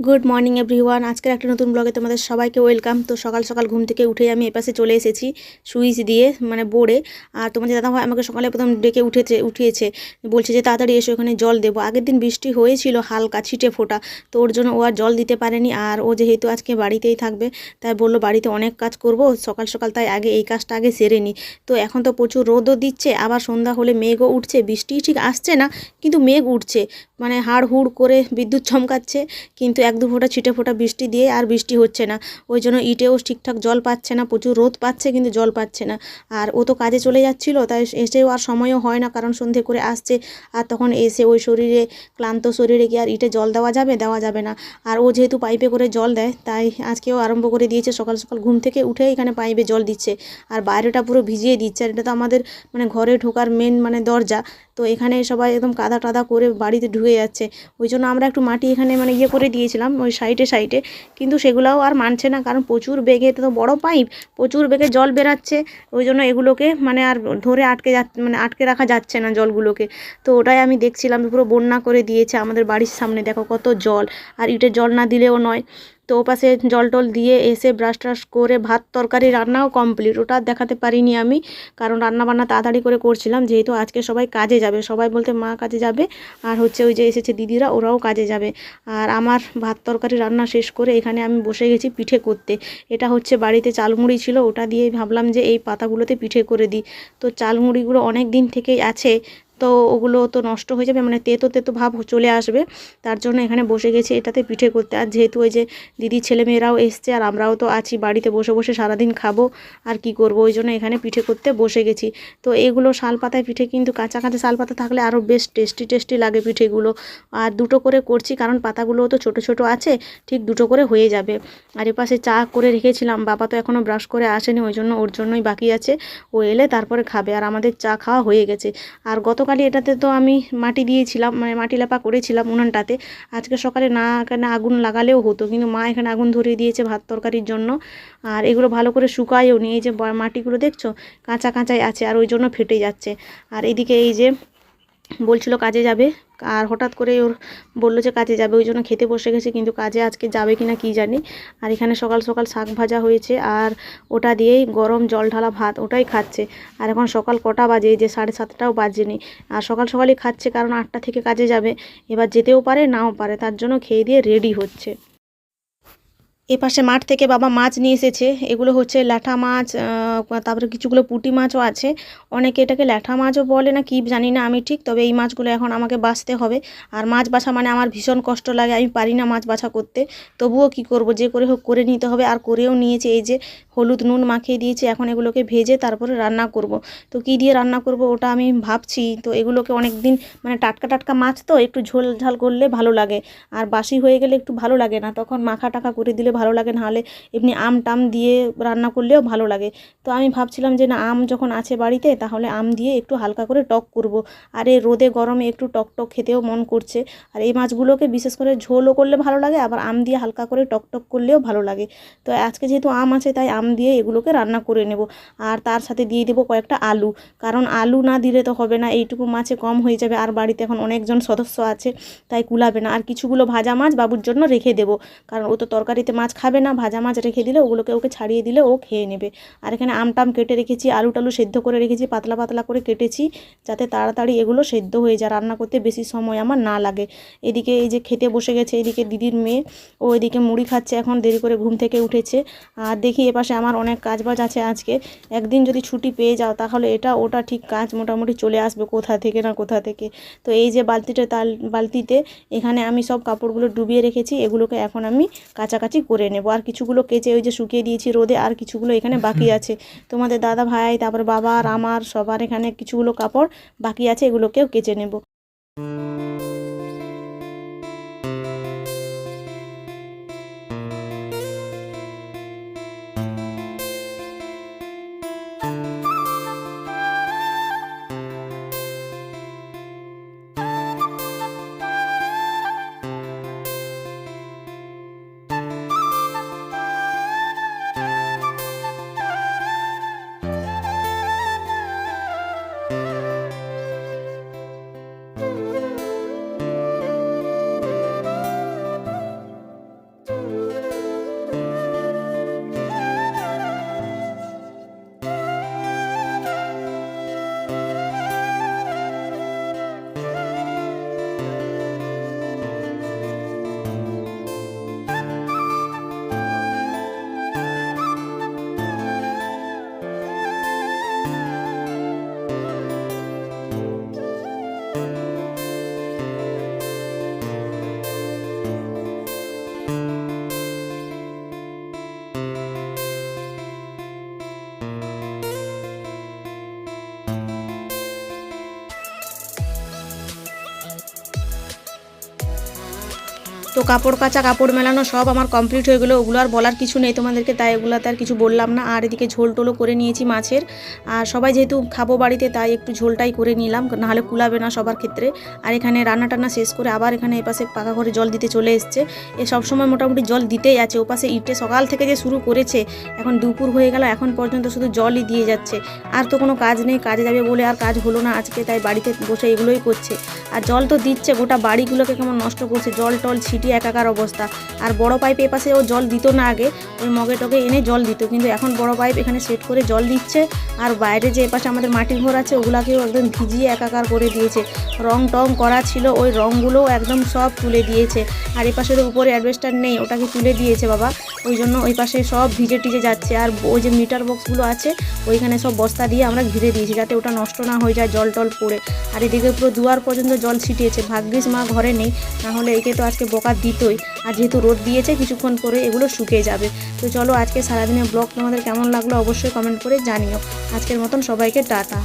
Good morning everyone আজকের একটা নতুন ব্লগে তোমাদের সবাইকে ওয়েলকাম তো সকাল সকাল ঘুম থেকে উঠে আমি এপাশে চলে এসেছি সুইচ দিয়ে মানে বোর্ডে আর তোমাদের দাদা ভাই আমাকে সকালে প্রথম ডেকে উঠেছে, উঠিয়েছে। বলছে যে, তাড়াতাড়ি এসে ওখানে জল দেবো। আগের দিন বৃষ্টি হয়েছিল হালকা, ছিটে ফোটা। তো ওর জন্য ও আর জল দিতে পারেনি। আর ও যেহেতু আজকে বাড়িতেই থাকবে, তাই বলল, বাড়িতে অনেক কাজ করব। সকাল সকাল তাই আগে এই কাজটা আগে সেরে নিই তো এখন তো প্রচুর রোদও দিচ্ছে। আবার সন্ধ্যা হলে মেঘও উঠছে। বৃষ্টি ঠিক আসছে না, কিন্তু মেঘ উঠছে। মানে হাড় হুড় করে বিদ্যুৎ চমকাচ্ছে। কিন্তু এক দু ফোঁটা ছিটে ফোঁটা বৃষ্টি দিয়ে আর বৃষ্টি হচ্ছে না। ওই জন্য ইটেও ঠিকঠাক জল পাচ্ছে না, প্রচুর রোদ পাচ্ছে কিন্তু জল পাচ্ছে না। আর ও তো কাজে চলে যাচ্ছিল, তাই এসেও আর সময়ও হয় না, কারণ সন্ধে করে আসছে। আর তখন এসে ওই শরীরে, ক্লান্ত শরীরে কি আর ইটে জল দেওয়া যাবে দেওয়া যাবে না। আর ও যেহেতু পাইপে করে জল দেয়, তাই আজকেও আরম্ভ করে দিয়েছে, সকাল সকাল ঘুম থেকে উঠে এখানে পাইপে জল দিচ্ছে। আর বাইরেটা পুরো ভিজিয়ে দিচ্ছে, আর এটা তো আমাদের মানে ঘরে ঢোকার মেন মানে দরজা। তো এখানে সবাই একদম কাদা টাদা করে বাড়িতে ঢুকে যাচ্ছে। ওই জন্য আমরা একটু মাটি এখানে মানে ইয়ে করে দিয়েছিলাম ওই সাইডে সাইডে। কিন্তু সেগুলোও আর মানছে না কারণ প্রচুর বেগে তো বড় পাইপ, প্রচুর বেগে জল বেরাচ্ছে। ওই জন্য এগুলোকে মানে আর ধরে আটকে যা মানে আটকে রাখা যাচ্ছে না জলগুলোকে। তো ওটাই আমি দেখছিলাম, পুরো বন্যা করে দিয়েছে আমাদের বাড়ির সামনে। দেখো কত জল, আর ইটের জল না দিলেও নয়। তো ওপাশে জল টল দিয়ে এসে ব্রাশ ট্রাশ করে ভাত তরকারি রান্নাও কমপ্লিট ওটা দেখাতে পারিনি আমি, কারণ রান্না বান্না তাড়াতাড়ি করে করছিলাম, যেহেতু আজকে সবাই কাজে যাবে। সবাই বলতে মা কাজে যাবে, আর হচ্ছে ওই যে এসেছে দিদিরা, ওরাও কাজে যাবে। আর আমার ভাত তরকারি রান্না শেষ করে এখানে আমি বসে গেছি পিঠে করতে। এটা হচ্ছে বাড়িতে চালমুড়ি ছিল, ওটা দিয়ে ভাবলাম যে এই পাতাগুলোতে পিঠে করে দিই। তো চালমুড়িগুলো অনেক দিন থেকেই আছে তো ওগুলো তো নষ্ট হয়ে যাবে মানে তেতো তেতো ভাব চলে আসবে। তার জন্য এখানে বসে গেছি এটাতে পিঠে করতে। আর যেহেতু ওই যে দিদির ছেলেমেয়েরাও এসছে আর আমরাও তো আছি, বাড়িতে বসে বসে সারাদিন খাব, আর কি করব? ওই জন্য এখানে পিঠে করতে বসে গেছি। তো এগুলো শাল পাতায় পিঠে কিন্তু কাঁচা কাঁচা শাল পাতা থাকলে আরও বেশ টেস্টি টেস্টি লাগে পিঠেগুলো। আর দুটো করে করছি, কারণ পাতাগুলোও তো ছোট ছোট আছে, ঠিক দুটো করে হয়ে যাবে। আর এপাশে চা করে রেখেছিলাম, বাবা তো এখনও ব্রাশ করে আসেনি, ওই জন্য ওর জন্যই বাকি আছে। ও এলে তারপরে খাবে। আর আমাদের চা খাওয়া হয়ে গেছে। আর গতকালই এটাতে তো আমি মাটি দিয়েছিলাম মানে মাটি লাপা করেছিলাম উনানটাতে। আজকে সকালে না, এখানে আগুন লাগালেও হতো, কিন্তু মা এখানে আগুন ধরিয়ে দিয়েছে ভাত তরকারির জন্য। আর এগুলো ভালো করে শুকায়ও নিয়ে এই যে মাটিগুলো দেখছ? কাঁচা কাঁচাই আছে, আর ওই জন্য ফেটে যাচ্ছে। আর এদিকে এই যে বলছিল কাজে যাবে। আর হঠাৎ করে ওর বলল যে কাজে যাবে, ওই জন্য খেতে বসে গেছে, কিন্তু কাজে আজকে যাবে কি না কী জানি। আর এখানে সকাল সকাল শাক ভাজা হয়েছে, আর ওটা দিয়েই গরম জল ঢালা ভাত ওটাই খাচ্ছে। আর এখন সকাল কটা বাজে যে সাড়ে সাতটাও বাজেনি। আর সকাল সকালই খাচ্ছে, কারণ আটটা থেকে কাজে যাবে। এবার যেতেও পারে, নাও পারে, তার জন্য খেয়ে দিয়ে রেডি হচ্ছে। এপাশে মাঠ থেকে বাবা মাছ নিয়ে এসেছে। এগুলো হচ্ছে ল্যাঠা মাছ তারপরে কিছুগুলো পুটি মাছও আছে। অনেকে এটাকে ল্যাঠা মাছও বলে না, কি জানি না আমি ঠিক, তবে এই মাছগুলো এখন আমাকে বাঁচতে হবে। আর মাছ বাছা মানে আমার ভীষণ কষ্ট লাগে, আমি পারি না মাছ বাছা করতে। তবুও কি করব, যে করে হোক করে নিতে হবে। আর করেও নিয়েছে এই যে হলুদ নুন মাখিয়ে দিয়েছি, এখন এগুলোকে ভেজে তারপরে রান্না করব। তো কি দিয়ে রান্না করব ওটা আমি ভাবছি, তো এগুলোকে অনেক দিন মানে টাটকা টাটকা মাছ তো, একটু ঝোল ঝাল করলে ভালো লাগে। আর বাসি হয়ে গেলে একটু ভালো লাগে না, তখন মাখা টাখা করে দিলে ভালো লাগে, নাহলে এমনি আম টাম দিয়ে রান্না করলেও ভালো লাগে। তো আমি ভাবছিলাম যে না, আম যখন আছে বাড়িতে, তাহলে আম দিয়ে একটু হালকা করে টক করব। আর এই রোদে গরমে একটু টক টক খেতেও মন করছে। আর এই মাছগুলোকে বিশেষ করে ঝোলও করলে ভালো লাগে, আবার আম দিয়ে হালকা করে টক টক করলেও ভালো লাগে। তো আজকে যেহেতু আম আছে, তাই আম দিয়ে এগুলোকে রান্না করে নেব। আর তার সাথে দিয়ে দেবো কয়েকটা আলু। কারণ আলু না দিলে তো হবে না, এইটুকু মাছে কম হয়ে যাবে। আর বাড়িতে এখন অনেকজন সদস্য আছে, তাই কুলাবে না। আর কিছুগুলো ভাজা মাছ বাবুর জন্য রেখে দেবো। কারণ ও তো তরকারিতে মাছ খাবে না, ভাজা মাছ রেখে দিলে ওগুলোকে ওকে ছাড়িয়ে দিলে ও খেয়ে নেবে। আর এখানে আম টাম কেটে রেখেছি আলু টালু সেদ্ধ করে রেখেছি, পাতলা পাতলা করে কেটেছি, যাতে তাড়াতাড়ি এগুলো সেদ্ধ হয়ে যায়। রান্না করতে বেশি সময় আমার না লাগে। এদিকে এই যে খেতে বসে গেছে, এদিকে দিদির মেয়ে। ও এদিকে মুড়ি খাচ্ছে, এখন দেরি করে ঘুম থেকে উঠেছে। আর দেখি এপাশে আমার অনেক কাজবাজ আছে আজকে। একদিন যদি ছুটি পেয়ে যাও তাহলে এটা ওটা ঠিক কাজ মোটামুটি চলে আসবে কোথা থেকে না কোথা থেকে। তো এই যে বালতিটা তাল বালতিতে এখানে আমি সব কাপড়গুলো ডুবিয়ে রেখেছি এগুলোকে এখন আমি কাচাকাচি করে নেব। আর কিছুগুলো কেচে ওই যে শুকিয়ে দিয়েছি রোদে আর কিছুগুলো এখানে বাকি আছে। তোমাদের দাদা ভাই তারপর বাবা আর আমার সবার এখানে কিছুগুলো কাপড় বাকি আছে এগুলোকেও কেচে নেব। তো কাপড় কাচা, কাপড় মেলানো সব আমার কমপ্লিট হয়ে গেলো। ওগুলো আর বলার কিছু নেই তোমাদেরকে, তাই ওগুলোতে আর কিছু বললাম না। আর এদিকে ঝোল টোলও করে নিয়েছি মাছের। আর সবাই যেহেতু খাব বাড়িতে, তাই একটু ঝোলটাই করে নিলাম। নাহলে কুলাবে না সবার ক্ষেত্রে। আর এখানে রান্না টান্না শেষ করে আবার এখানে এপাশে পাকা ঘরে জল দিতে চলে এসছে। এ সবসময় মোটামুটি জল দিতেই আছে। ওপাশে ইটে সকাল থেকে যে শুরু করেছে, এখন দুপুর হয়ে গেল, এখন পর্যন্ত শুধু জলই দিয়ে যাচ্ছে। আর তো কোনো কাজ নেই, কাজে যাবে বলে আর কাজ হলো না আজকে, তাই বাড়িতে বসে এগুলোই করছে। আর জল তো দিচ্ছে, গোটা বাড়িগুলোকে কেমন নষ্ট করছে, জল টল ছিটিয়ে একাকার অবস্থা। আর বড় পাইপ এপাশে ও জল দিত না আগে, ওই মগে টগে এনে জল দিত। কিন্তু এখন বড় পাইপ এখানে সেট করে জল দিচ্ছে আর বাইরে যে এপাশে আমাদের মাটির ঘর আছে, ওগুলাকেও একদম ভিজিয়ে একাকার করে দিয়েছে। রং টং করা ছিল, ওই রঙগুলোও একদম সব তুলে দিয়েছে। আর এপাশের উপরে অ্যাডভেস্টার নেই, ওটাকে তুলে দিয়েছে বাবা। ওই জন্য ওই পাশে সব ভিজে টিজে যাচ্ছে। আর ওই যে মিটার বক্সগুলো আছে, ওইখানে সব বস্তা দিয়ে আমরা ঘিরে দিয়েছি, যাতে ওটা নষ্ট না হয়ে যায় জল টল পড়ে। আর এদিকে পুরো দুয়ার পর্যন্ত জল ছিটিয়েছে। ভাগ্যিস মা ঘরে নেই, নাহলে একে তো আজকে বকা দিতই। আর যেহেতু রোদ দিয়েছে, কিছুক্ষণ পরে এগুলো শুকিয়ে যাবে। তো চলো আজকে সারাদিনের ব্লগ তোমাদের কেমন লাগল অবশ্যই কমেন্ট করে জানিও। আজকের মতন সবাইকে টাটা।